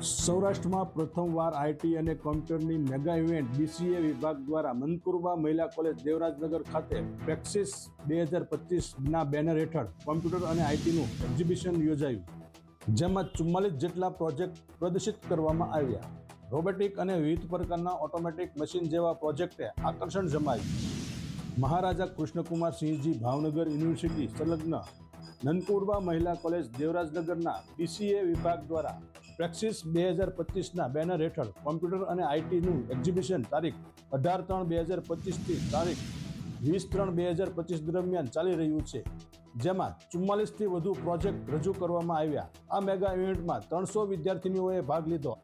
સૌરાષ્ટ્રમાં પ્રથમવાર આઈટી અને કોમ્પ્યુટરની મેગા ઇવેન્ટ બીસીએ વિભાગ દ્વારા મનકુરબા મહિલા કોલેજ દેવરાજનગર ખાતે પ્રેક્સિસ બે હજાર પચીસના બેનર હેઠળ કોમ્પ્યુટર અને આઈટીનું એક્ઝિબિશન યોજાયું, જેમાં ચુમ્માલીસ જેટલા પ્રોજેક્ટ પ્રદર્શિત કરવામાં આવ્યા. રોબોટિક અને વિવિધ પ્રકારના ઓટોમેટિક મશીન જેવા પ્રોજેક્ટે આકર્ષણ જમાયું. મહારાજા કૃષ્ણકુમાર સિંહજી ભાવનગર યુનિવર્સિટી સંલગ્ન નનકુરબા મહિલા કોલેજ દેવરાજનગરના બીસીએ વિભાગ દ્વારા પ્રેક્સિસ બે હજાર પચીસના બેનર હેઠળ કોમ્પ્યુટર અને આઈટીનું એક્ઝિબિશન તારીખ અઢાર ત્રણ બે હજાર પચીસથી તારીખ વીસ ત્રણ બે હજાર પચીસ દરમિયાન ચાલી રહ્યું છે. જેમાં ચુમ્માલીસથી વધુ પ્રોજેક્ટ રજૂ કરવામાં આવ્યા. આ મેગા ઇવેન્ટમાં ત્રણસો વિદ્યાર્થીનીઓએ ભાગ લીધો.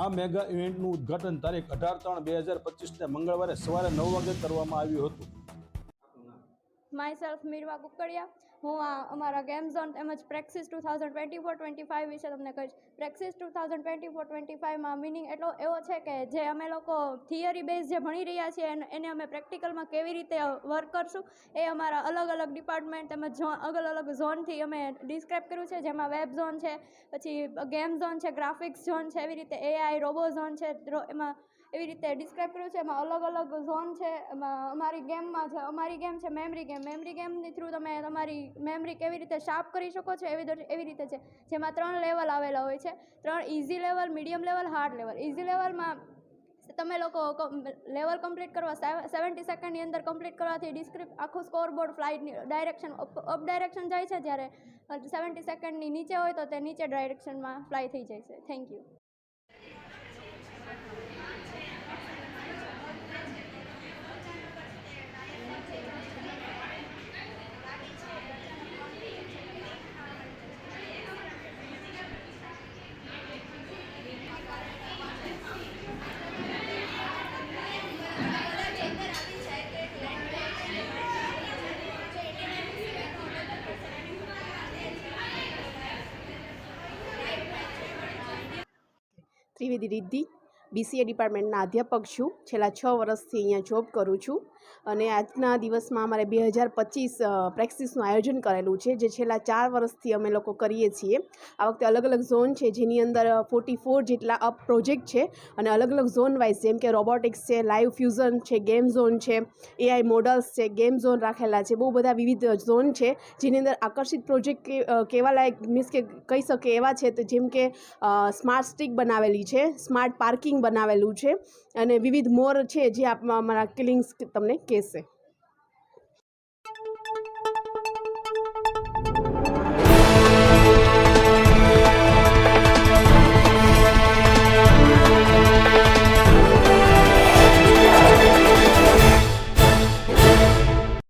આ મેગા ઇવેન્ટનું ઉદ્ઘાટન તારીખ અઢાર ત્રણ બે હજાર પચીસને મંગળવારે સવારે નવ વાગે કરવામાં આવ્યું હતું. સેલ્ફ મીરવા કુકડિયા. હું આ અમારા ગેમ ઝોન તેમજ Praxis two thousand twenty four twenty five વિશે તમને કહીશ. Praxis two thousand twenty four twenty ફાઇવમાં meaning એટલો એવો છે કે જે અમે લોકો થિયરી બેઝ જે ભણી રહ્યા છીએ એને અમે પ્રેક્ટિકલમાં કેવી રીતે વર્ક કરશું એ અમારા અલગ અલગ ડિપાર્ટમેન્ટ તેમજ અલગ અલગ ઝોનથી અમે ડિસ્ક્રાઇબ કર્યું છે. જેમાં વેબ ઝોન છે, પછી ગેમ ઝોન છે ગ્રાફિક્સ ઝોન છે, એવી રીતે એઆઈ રોબો ઝોન છે એમાં એવી રીતે ડિસ્ક્રાઇબ કર્યું છે. એમાં અલગ અલગ ઝોન છે. એમાં અમારી ગેમમાં છે અમારી ગેમ છે મેમરી ગેમ મેમરી ગેમની થ્રુ તમે તમારી મેમરી કેવી રીતે શાર્પ કરી શકો છો એવી એવી રીતે છે. જેમાં ત્રણ લેવલ આવેલા હોય છે. ત્રણ easy level medium level hard level easy લેવલમાં તમે લોકો લેવલ કમ્પ્લીટ કરવા સેવન્ટી સેકન્ડની અંદર કમ્પ્લીટ કરવાથી ડિસ્ક્રિપ્ટ આખું સ્કોરબોર્ડ ફ્લાઇટની ડાયરેક્શન અપ ડાયરેક્શન જાય છે. જ્યારે સેવન્ટી સેકન્ડની નીચે હોય તો તે નીચે ડાયરેક્શનમાં ફ્લાય થઈ જાય છે. Thank you Trivedi Riddhi BCA ડિપાર્ટમેન્ટના અધ્યાપક છું. છેલ્લા છ વર્ષથી અહીંયા જોબ કરું છું. અને આજના દિવસમાં અમારે બે હજાર પચીસ પ્રેક્ટિસનું આયોજન કરેલું છે જે છેલ્લા ચાર વર્ષથી અમે લોકો કરીએ છીએ. આ વખતે અલગ અલગ ઝોન છે જેની અંદર ફોર્ટી ફોર જેટલા અપ પ્રોજેક્ટ છે અને અલગ અલગ ઝોન વાઇઝ જેમ કે રોબોટિક્સ છે લાઈવ ફ્યુઝન છે ગેમ ઝોન છે એઆઈ મોડલ્સ છે ગેમ ઝોન રાખેલા છે બહુ બધા વિવિધ ઝોન છે જેની અંદર આકર્ષિત પ્રોજેક્ટ કે અ, કેવા લાયક મીન્સ કે કહી શકે એવા છે જેમ કે સ્માર્ટ સ્ટિક બનાવેલી છે સ્માર્ટ પાર્કિંગ બનાવેલું છે અને વિવિધ મોર છે જે આપમાં અમારા કિલિંગ્સ તમને કહેશે.